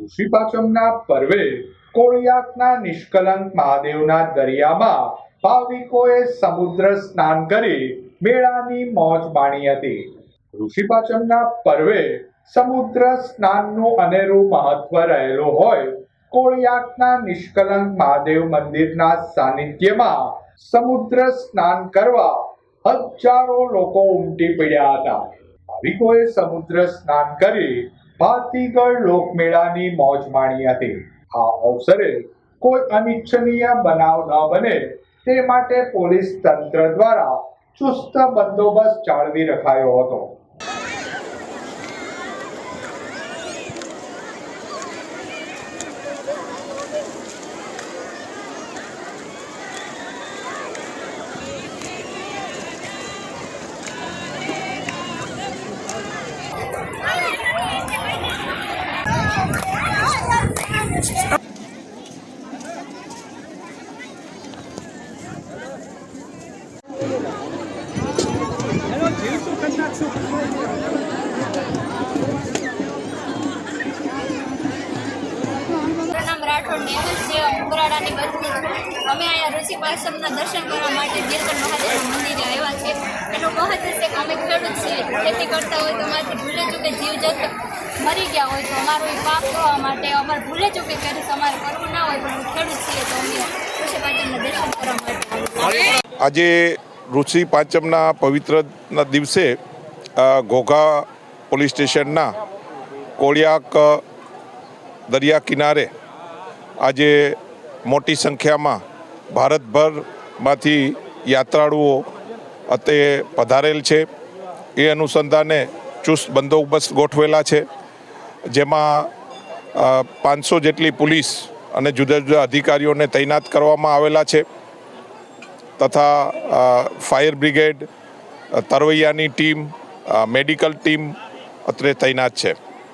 ઋષિ પાંચમના પર્વે કોળિયાકના નિષ્કલંક મહાદેવના દરિયામાં ભાવિકોએ સમુદ્ર સ્નાન કરી મેળાની મોજ માણી હતી. ઋષિ પાંચમના પર્વે સમુદ્ર સ્નાનનું અનેરું મહત્વ રહેલું હોય કોળિયાકના નિષ્કલંક મહાદેવ મંદિરના સાનિધ્યમાં સમુદ્ર સ્નાન કરવા હજારો લોકો ઉમટી પડ્યા હતા. ભાવિકોએ સમુદ્ર સ્નાન કરી ભાતીગળ લોકમેળાની મોજ માણી હતી. આ અવસરે કોઈ અનિચ્છનીય બનાવ ન બને. તે માટે પોલીસ તંત્ર દ્વારા ચુસ્ત બંદોબસ્ત જાળવી રખાયો હતો. ઉમરાળાની બદલી અમે અહીંયા ઋષિ પાસમના દર્શન કરવા માટે મંદિરે આવ્યા છે. એનું મહત્વ છે કે અમે ખેડૂત છીએ. ખેતી કરતા હોય તો અમારાથી ભૂલે ચૂકે જીવજંતુ મરી ગયા હોય તો અમારું પાપ ધોવા માટે અમારે ભૂલે ચૂકે કરીશ અમારે કરવું ના હોય પણ ખેડૂત છીએ તો અમે કરવા આજે ઋષિ પાંચમના પવિત્રના દિવસે ઘોઘા પોલીસ સ્ટેશનના કોળિયાક દરિયા કિનારે આજે મોટી સંખ્યામાં ભારતભરમાંથી યાત્રાળુઓ અતે પધારેલ છે. એ અનુસંધાને ચુસ્ત બંદોબસ્ત ગોઠવેલા છે. જેમાં પાંચસો જેટલી પોલીસ અને જુદા જુદા અધિકારીઓને તૈનાત કરવામાં આવેલા છે. તથા ફાયર બ્રિગેડ તરવૈયાની ટીમ મેડિકલ ટીમ અત્રે તૈનાત છે.